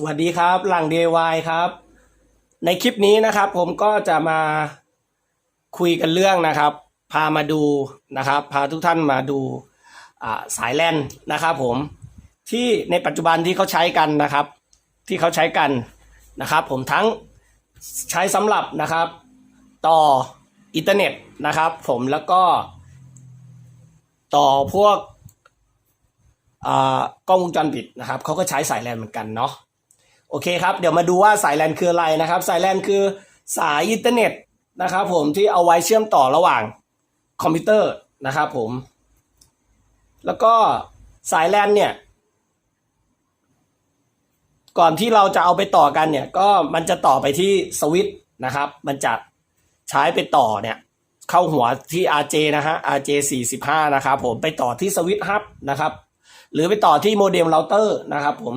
สวัสดีครับ หลัง DIY ครับ ในคลิปนี้นะครับ ผมก็จะมาคุยกันเรื่องนะครับ พามาดูนะครับ พาทุกท่านมาดูสายแลนนะครับ ผมที่ในปัจจุบันที่เขาใช้กันนะครับ ที่เขาใช้กันนะครับ ผมทั้งใช้สำหรับนะครับ ต่ออินเทอร์เน็ตนะครับ ผมแล้วก็ ต่อพวกกล้องวงจรปิดนะครับเขาก็ใช้สายแลนเหมือนกันเนาะ โอเคครับ เดี๋ยวมาดูว่าสายแลนคืออะไรนะครับ สายแลนคือสายอินเทอร์เน็ตนะครับผมที่เอาไว้เชื่อมต่อระหว่างคอมพิวเตอร์นะครับผม แล้วก็สายแลนเนี่ย ก่อนที่เราจะเอาไปต่อกันเนี่ย ก็มันจะต่อไปที่สวิตช์นะครับ มันจะใช้ไปต่อเนี่ย เข้าหัวที่ RJ นะฮะ RJ 45นะครับผมไปต่อที่สวิตช์ฮับนะครับ หรือไปต่อที่โมเด็มเราเตอร์นะครับผม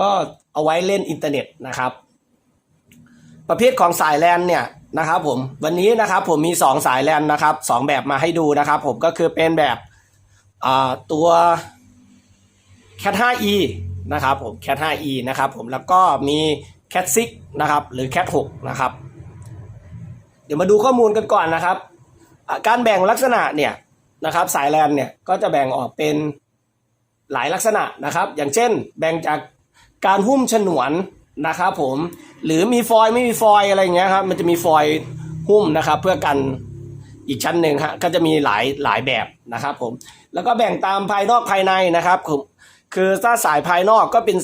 ก็เอาไว้เล่นอินเทอร์เน็ตนะครับ ประเภทของสายแลนเนี่ยนะครับผมวันนี้นะครับผมมี 2 สายแลนนะครับสองแบบมาให้ดูนะครับ ผมก็คือเป็นแบบตัว Cat 5e นะครับผม Cat 5e นะครับผมแล้วก็มี Cat 6นะครับหรือ Cat 6นะครับ เดี๋ยวมาดูข้อมูลกันก่อนนะครับ การแบ่งลักษณะเนี่ยนะครับสายแลนเนี่ยก็จะแบ่งออกเป็นหลายลักษณะนะครับ อย่างเช่น แบ่งจาก การหุ้มฉนวนนะครับผมหรือมีฟอยไม่มีฟอยอะไรเงี้ยครับมันจะมีฟอยหุ้มนะครับเพื่อกันอีกชั้นหนึ่งฮะก็จะมีหลายหลายแบบนะครับผมแล้วก็แบ่งตามภายนอกภายในนะครับผมคือถ้าสายภายนอกก็เป็น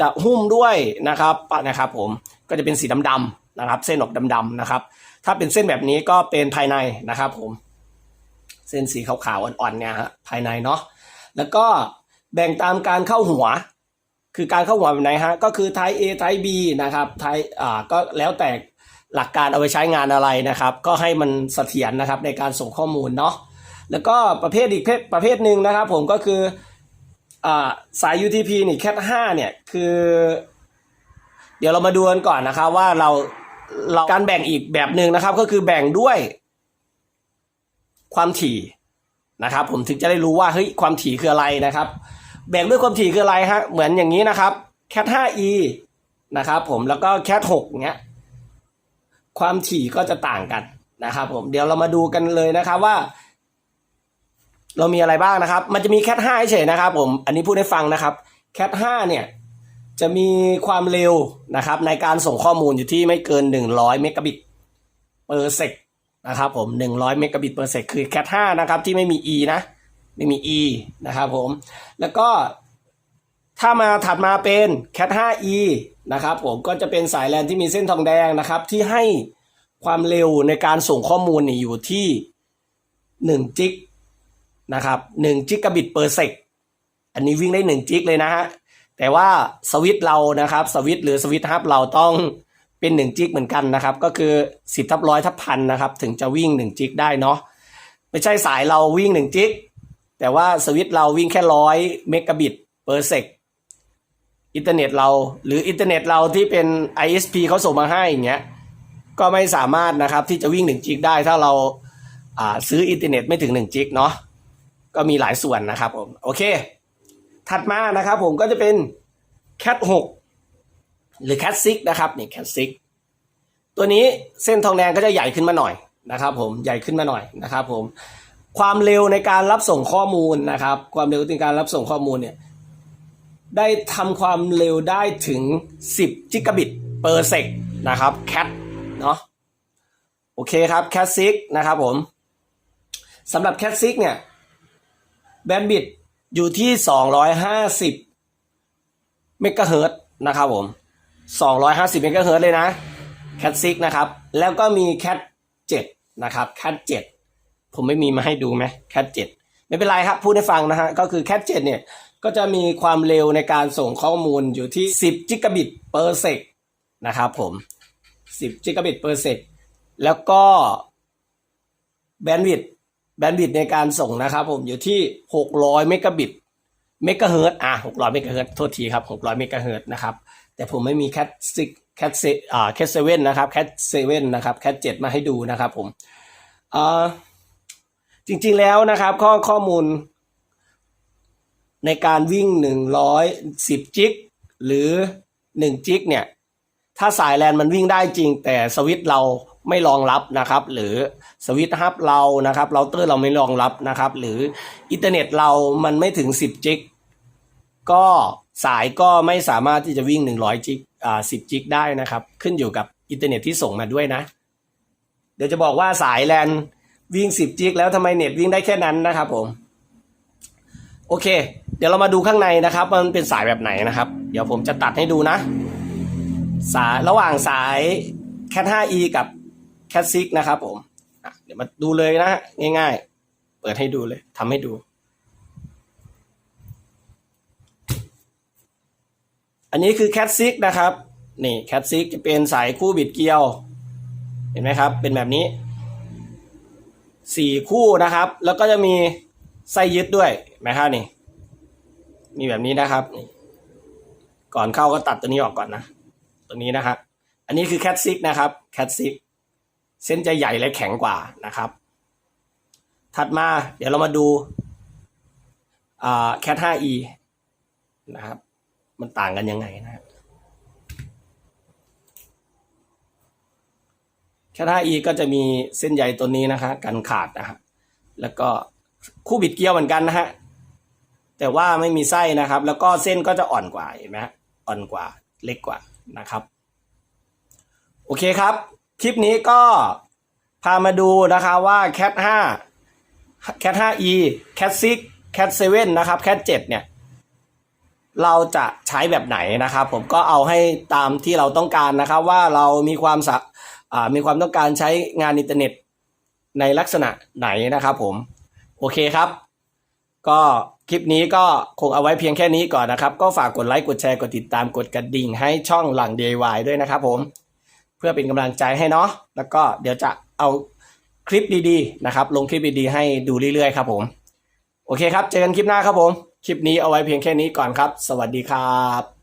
จะหุ้มด้วยนะครับนะครับผมก็จะเป็นสีดำๆนะครับ เส้นออกดำๆนะครับ ถ้าเป็นเส้นแบบนี้ก็เป็นภายในนะครับผมเส้นสีขาวๆอ่อนๆเนี่ยฮะภายในเนาะแล้วก็แบ่งตามการเข้าหัว คือการเข้าหัวแบบไหนฮะก็คือไทป์ A ไทป์ B นะครับไทป์อ่าก็แล้วแต่หลักการเอาไปใช้งานอะไรนะครับ ก็ให้มันเสถียรนะครับในการส่งข้อมูลเนาะแล้วก็ประเภทอีกเพศประเภทหนึ่งนะครับ ผมก็คืออ่าสาย UTP นี่ Cat 5เนี่ยคือ เดี๋ยวเรามาดูกันก่อนนะครับว่าเราเราการแบ่งอีกแบบหนึ่งนะครับ ก็คือแบ่งด้วยความถี่นะครับ ผมถึงจะได้รู้ว่าเฮ้ยความถี่คืออะไรนะครับ แบ่งด้วยความถี่คืออะไรฮะ เหมือนอย่างนี้นะครับ cat 5e นะครับผมแล้วก็ cat 6เนี้ย ความถี่ก็จะต่างกันนะครับผมเดี๋ยวเรามาดูกันเลยนะครับว่า เรามีอะไรบ้างนะครับ มันจะมี cat 5เฉยนะครับ ผม อันนี้พูดให้ฟังนะครับ cat 5เนี่ยจะมีความเร็วนะครับ ในการส่งข้อมูลอยู่ที่ไม่เกิน 100เมกะบิตเปอร์เซกนะครับผม 100เมกะบิตเปอร์เซกคือ cat 5นะครับที่ไม่มี e นะ ไม่มี e นะครับผม แล้วก็ถ้ามาถัดมาเป็น cat 5e นะครับผมก็จะเป็นสายแลนที่มีเส้นทองแดงนะครับ ที่ให้ความเร็วในการส่งข้อมูลนี่อยู่ที่1จิกนะครับ1จิกะบิตเปอร์เซกอันนี้วิ่งได้1จิกเลยนะฮะแต่ว่าสวิตเรานะครับสวิตหรือสวิตฮับเราต้องเป็น1จิกเหมือนกันนะครับ ก็คือ 10ทับร้อยทับพันนะครับ ถึงจะวิ่ง1จิกได้เนาะไม่ใช่สายเราวิ่ง1จิก แต่ว่าสวิตเราวิ่งแค่ร้อยเมกะบิตเปอร์เซกอินเทอร์เน็ตเราหรืออินเทอร์เน็ตเราที่เป็น ISP เขาส่งมาให้อย่างเงี้ยก็ไม่สามารถนะครับที่จะวิ่ง1จิกได้ถ้าเราอ่าซื้ออินเทอร์เน็ตไม่ถึง1จิกเนาะก็มีหลายส่วนนะครับผมโอเค ถัดมานะครับผมก็จะเป็น Cat 6 หรือ Cat 6นะครับนี่ Cat 6ตัวนี้เส้นทองแดงก็จะใหญ่ขึ้นมาหน่อยนะครับผมใหญ่ขึ้นมาหน่อยนะครับผม ความเร็วในการรับส่งข้อมูลนะครับ ความเร็วในการรับส่งข้อมูลเนี่ยได้ทำความเร็วได้ถึง 10 จิกะบิตเปอร์เซกนะครับ cat เนาะโอเคครับ cat 6นะครับผมสำหรับ cat 6เนี่ยแบนด์บิตอยู่ที่ 250 เมกะเฮิรตซ์นะครับผม 250 เมกะเฮิรตซ์เลยนะ cat 6นะครับ แล้วก็มี cat 7นะครับ cat 7 ผมไม่มีมาให้ดูไหม cat 7ไม่เป็นไรครับ พูดให้ฟังนะฮะ ก็คือ cat 7เนี่ยก็จะมีความเร็วในการส่งข้อมูลอยู่ที่ 10 จิกะบิตเปอร์เซกนะครับผม 10 จิกะบิตเปอร์เซกแล้วก็แบนด์วิดต์แบนด์วิดต์ในการส่งนะครับผมอยู่ที่ 600 เมกะบิตเมกะเฮิรตอะ600 เมกะเฮิรตโทษทีครับ 600 เมกะเฮิรตนะครับ แต่ผมไม่มี cat 6 cat 7อ่า cat 7นนะครับ cat 7นนะครับ cat 7มาให้ดูนะครับผมอ่า จริงๆแล้วนะครับข้อข้อมูล ในการวิ่ง 110 จิก หรือหนึ่งจิกเนี่ย ถ้าสายแลนมันวิ่งได้จริง แต่สวิตช์เราไม่รองรับนะครับ หรือสวิตช์ฮับเรานะครับเราเตอร์เราไม่รองรับนะครับ หรืออินเทอร์เน็ตเรามันไม่ถึง 10 จิก ก็สายก็ไม่สามารถที่จะวิ่ง 100 จิกอ่า10 จิกได้นะครับ ขึ้นอยู่กับอินเทอร์เน็ตที่ส่งมาด้วยนะ เดี๋ยวจะบอกว่าสายแลน วิ่ง 10 จิกแล้วทำไมเน็ตวิ่งได้แค่นั้นนะครับผมโอเค เดี๋ยวเรามาดูข้างในนะครับ มันเป็นสายแบบไหนนะครับ เดี๋ยวผมจะตัดให้ดูนะ สายระหว่างสาย Cat 5e กับ Cat 6นะครับผมเดี๋ยวมาดูเลยนะ ง่าย ๆ เปิดให้ดูเลยทำให้ดู อันนี้คือ Cat 6นะครับ นี่ Cat 6จะเป็นสายคู่บิดเกลียว เห็นไหมครับ เป็นแบบนี้ สี่คู่นะครับ แล้วก็จะมีไส้ยึดด้วยนไหมครับนี่ มีแบบนี้นะครับ ก่อนเข้าก็ตัดตัวนี้ออกก่อนนะ ตัวนี้นะครับ อันนี้คือแคทซิกนะครับ แคทซิก เส้นจะใหญ่และแข็งกว่านะครับ ถัดมาเดี๋ยวเรามาดูแคท 5e นะครับ มันต่างกันยังไงนะครับ แคท 5e ก็จะมีเส้นใยตัวนี้นะคะกันขาดนะครับแล้วก็คู่บิดเกลียวเหมือนกันนะฮะแต่ว่าไม่มีไส้นะครับ แล้วก็เส้นก็จะอ่อนกว่าเห็นไหมอ่อนกว่าเล็กกว่านะครับ โอเคครับ คลิปนี้ก็พามาดูนะคะว่า Cat 5 Cat 5e Cat 6 Cat 7นะครับ Cat 7เนี่ย เราจะใช้แบบไหนนะครับ ผมก็เอาให้ตามที่เราต้องการนะครับ ว่าเรามีความสะอ่า มีความต้องการใช้งานอินเทอร์เน็ตในลักษณะไหนนะครับผม โอเคครับ ก็คลิปนี้ก็คงเอาไว้เพียงแค่นี้ก่อนนะครับ ก็ฝากกดไลค์ กดแชร์ กดติดตาม กดกระดิ่งให้ช่องหลัง DIY ด้วยนะครับผม เพื่อเป็นกำลังใจให้เนาะ แล้วก็เดี๋ยวจะเอาคลิปดีๆนะครับ ลงคลิปดีๆให้ดูเรื่อยๆครับผม โอเคครับ เจอกันคลิปหน้าครับผม คลิปนี้เอาไว้เพียงแค่นี้ก่อนครับ สวัสดีครับ